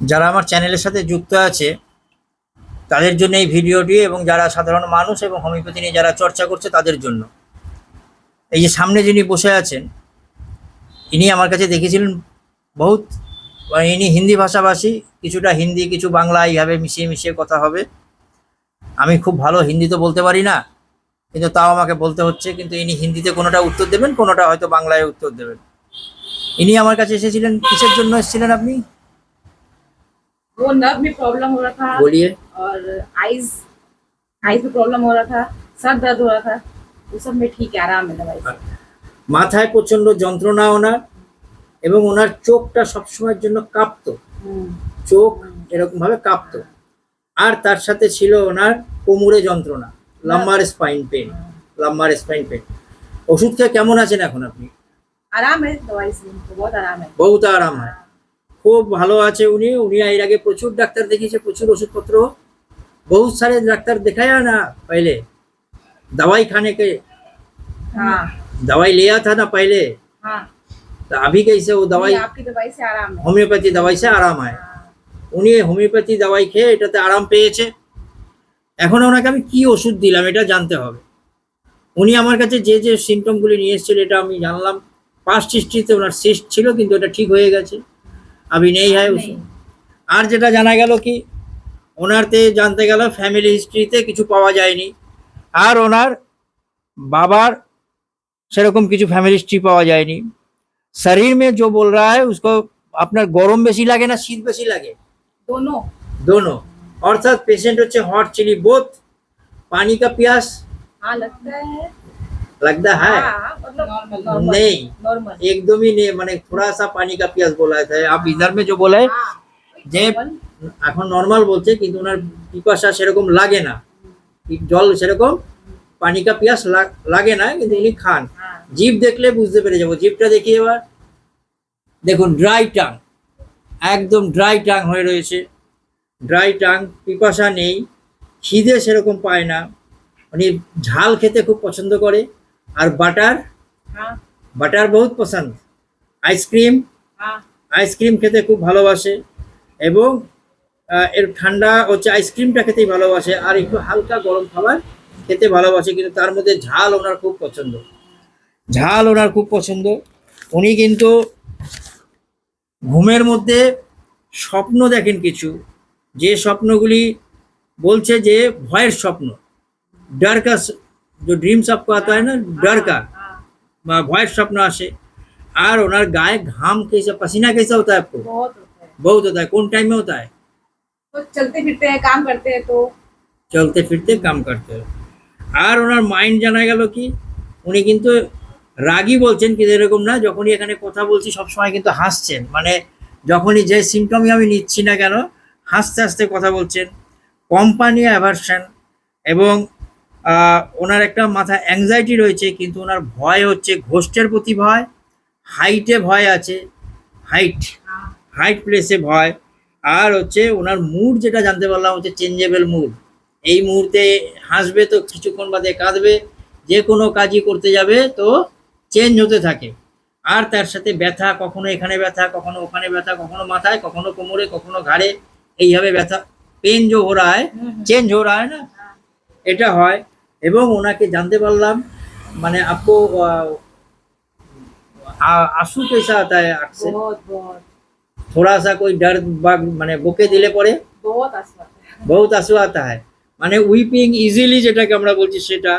যারা আমার চ্যানেলের সাথে যুক্ত আছে, তাদের জন্য এই ভিডিওটি এবং যারা সাধারণ মানুষ এবং হোমিওপ্যাথি নিয়ে যারা চর্চা করছে তাদের জন্য। এই যে সামনে যিনি বসে আছেন, ইনি আমার কাছে দেখেছিলেন বহুত মানে ইনি হিন্দি ভাষাভাষী, কিছুটা হিন্দি, কিছু বাংলা, এইভাবে মিশিয়ে মিশিয়ে কথা হবে। আমি খুব ভালো হিন্দি তো বলতে পারি না, কিন্তু তাও আমাকে বলতে হচ্ছে, কিন্তু ইনি হিন্দিতে কোনোটা উত্তর দেবেন, কোনোটা হয়তো বাংলায় উত্তর দেবেন। ইনি আমার কাছে এসেছিলেন, কিসের জন্য এসেছিলেন আপনি? वो नर्व में प्रॉब्लम हो रहा था বলিয়ে और आईज आईज में प्रॉब्लम हो रहा था सर दर्द हो रहा था वो सब में ठीक है आराम है दवाई से মাথায় প্রচন্ড যন্ত্রণা ওনার এবং ওনার চোখটা সবসময়ের জন্য কাঁপতো हम्म, চোখ এরকম ভাবে কাঁপতো আর তার সাথে ছিল ওনার কোমরে যন্ত্রণা lumbar spine pain lumbar spine pain ওষুধ খেয়ে কেমন আছেন এখন আপনি आराम है दवाई से उनको बहुत आराम है বহুত আরাম হয় খুব ভালো আছে উনি। উনি এর আগে প্রচুর ডাক্তার দেখিয়েছে প্রচুর ওষুধপত্র। বহু সারে ডাক্তার দেখায় না পহলে দাওয়াই খানে কে হ্যাঁ दवाई লিয়া था ना তা हाँ तो अभी कैसे वो দাওয়াই आपकी दवाई से आराम है होम्योपैथी दवाई से উনি হোমিওপ্যাথি দাওয়াই খেয়ে এটাতে আরাম পেয়েছে। এখন ওনাকে আমি কি ওষুধ দিলাম এটা জানতে হবে। উনি আমার কাছে যে যে সিমটমগুলি নিয়ে এসেছিল এটা আমি জানলাম। পাঁচ হিস্ট্রিতে ওনার সিস্ট ছিল কিন্তু এটা ঠিক হয়ে গেছে। আমি নেই হয় ওষুধ আর যেটা জানা গেল কি ওনারতে জানতে গেল ফ্যামিলি হিস্ট্রিতে কিছু পাওয়া যায়নি আর ওনার বাবার সেরকম কিছু ফ্যামিলি হিস্ট্রি পাওয়া যায়নি শরীর में जो बोल रहा है उसको আপনার গরম বেশি লাগে না শীত বেশি লাগে दोनों दोनों অর্থাৎ পেশেন্ট হচ্ছে হট চিলি বোথ पानी का प्यास हाँ लगता है लगता है हाँ मतलब नॉर्मल नहीं नॉर्मल एकदम ही नहीं মানে थोड़ा सा पानी का प्यास बोला था आप इधर में जो बोला है हाँ যে नॉर्मल এখন নর্মাল বলছে কিন্তু ওনার পিপাসা সেরকম লাগে না জল সেরকম পানি কা পিয়াস লাগ- লাগে না কিন্তু উনি খান हाँ জিভ দেখলে বুঝতে পেরে যাবো জিভটা দেখি এবার দেখুন ড্রাই টাং একদম ড্রাই টাং হয়ে রয়েছে ড্রাই টাং পিপাসা নেই খিদে সেরকম পায় না উনি ঝাল খেতে খুব পছন্দ করে আর বাটার हाँ বাটার বহুত পছন্দ আইসক্রিম हाँ আইসক্রিম খেতে খুব ভালোবাসে এবং আহ, এর ঠান্ডা হচ্ছে আইসক্রিমটা খেতেই ভালোবাসে আর একটু হালকা গরম খাবার খেতে ভালোবাসে কিন্তু তার মধ্যে ঝাল ওনার খুব পছন্দ ঝাল ওনার খুব পছন্দ উনি কিন্তু ঘুমের মধ্যে স্বপ্ন দেখেন কিছু যে স্বপ্নগুলি বলছে যে ভয়ের স্বপ্ন डर का स- जो ड्रीम्स आपको आता है ना डर का हाँ বা ভয়ের স্বপ্ন আসে আর ওনার গায়ে ঘাম कैसा पसीना कैसा होता है आपको बहुत होता है बहुत होता है कौन टाइम में होता है तो चलते फिरते हैं काम करते हैं तो চলতে ফিরতে কাম করতে হবে আর ওনার মাইন্ড জানা গেল কি উনি কিন্তু রাগী বলছেন কিন্তু এরকম না যখনই এখানে কথা বলছি সবসময় কিন্তু হাসছেন মানে যখনই যে সিমটমই আমি নিচ্ছি না কেন হাসতে হাসতে কথা বলছেন কোম্পানি অ্যাভারশন এবং আহ, ওনার একটা মাথা অ্যাংজাইটি রয়েছে কিন্তু ওনার ভয় হচ্ছে ঘোষ্টের প্রতি ভয় হাইটে ভয় আছে হাইট হাইট প্লেসে ভয় আর হচ্ছে ওনার মুড যেটা জানতে পারলাম হচ্ছে চেঞ্জেবল মুড এই মুহূর্তে হাসবে তো কিছুক্ষণ বাদে কাঁদবে যে কোনো কাজই করতে যাবে তো চেঞ্জ হতে থাকে। আর তার সাথে ব্যথা কখনো এখানে ব্যথা কখনো ওখানে ব্যথা কখনো মাথায় কখনো কোমরে কখনো ঘাড়ে এইভাবে ব্যথা পেন যে হো চেঞ্জ হো না? এটা হয়। এবং ওনাকে জানতে পারলাম মানে আপু আশু কেসা আতা হ্যাঁ থোড়া সা কোই ডর বা মানে বুকে দিলে পরে? বহুত আশু আতা হ্যাঁ। মানে উইপিং ইজিলি যেটাকে আমরা বলছি সেটা।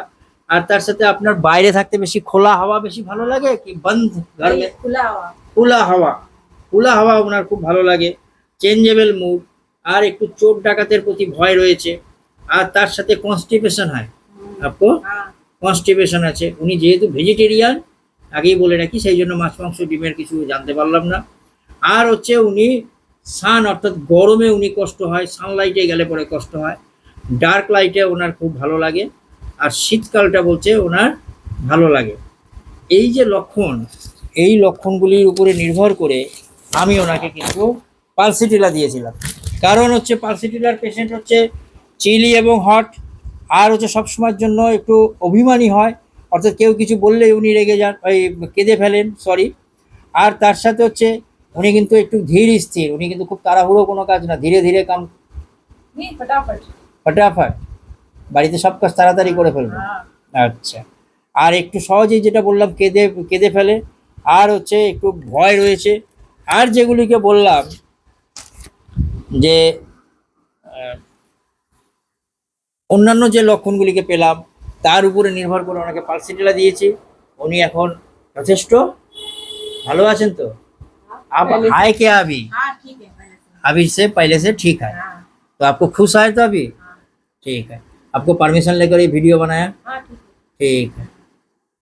আর তার সাথে আপনার বাইরে থাকতে বেশি খোলা হাওয়া বেশি ভালো লাগে কি বন্ধ ঘর? খোলা হাওয়া। খোলা হাওয়া। খোলা হাওয়া ওনার খুব ভালো লাগে। চেঞ্জেবল মুড আর একটু চোর ডাকাতের প্রতি ভয় রয়েছে। আর তার সাথে কনস্টিপেশন হয়। আপকো हाँ কনস্টিপেশন আছে। উনি যেহেতু ভেজিটেরিয়ান আগেই বলে রাখি সেই জন্য মাছ মাংস ডিমের কিছু জানতে পারলাম না। আর হচ্ছে উনি সান অর্থাৎ গরমে উনি কষ্ট হয় সানলাইটে গেলে পরে কষ্ট হয়। ডার্ক লাইটে ওনার খুব ভালো লাগে। আর শীতকালটা বলছে ওনার ভালো লাগে। এই যে লক্ষণ এই লক্ষণগুলির উপরে নির্ভর করে আমি ওনাকে কিন্তু পালসিটিলা দিয়েছিলাম। কারণ হচ্ছে পালসিটিলার পেশেন্ট হচ্ছে চিলি এবং হট আর হচ্ছে সবসময়ের জন্য একটু অভিমানী হয়। অর্থাৎ কেউ কিছু বললেই উনি রেগে যান ওই কেঁদে ফেলেন সরি আর তার সাথে হচ্ছে উনি কিন্তু একটু ধীর স্থির উনি কিন্তু খুব তাড়াহুড়ো কোনো কাজ না ধীরে ধীরে কাম ফটাফট। ফটাফট। বাড়িতে সব কাজ তাড়াতাড়ি করে ফেলবে। হ্যাঁ। আচ্ছা। আর একটু সহজেই যেটা বললাম কেঁদে কেঁদে ফেলে। আর হচ্ছে একটু ভয় রয়েছে। আর যেগুলিকে বললাম যে অন্যান্য যে লক্ষণগুলিকে পেলাম তার উপরে নির্ভর করে ওনাকে পালসিটিলা দিয়েছি উনি এখন যথেষ্ট ভালো আছেন তো अब पहले से- आए क्या अभी हाँ ठीक है पहले से अभी से पहले से ठीक है हाँ तो आपको खुश आए तो अभी हाँ ठीक है आपको परमिशन लेकर ये वीडियो बनाया हाँ ठीक है ठीक है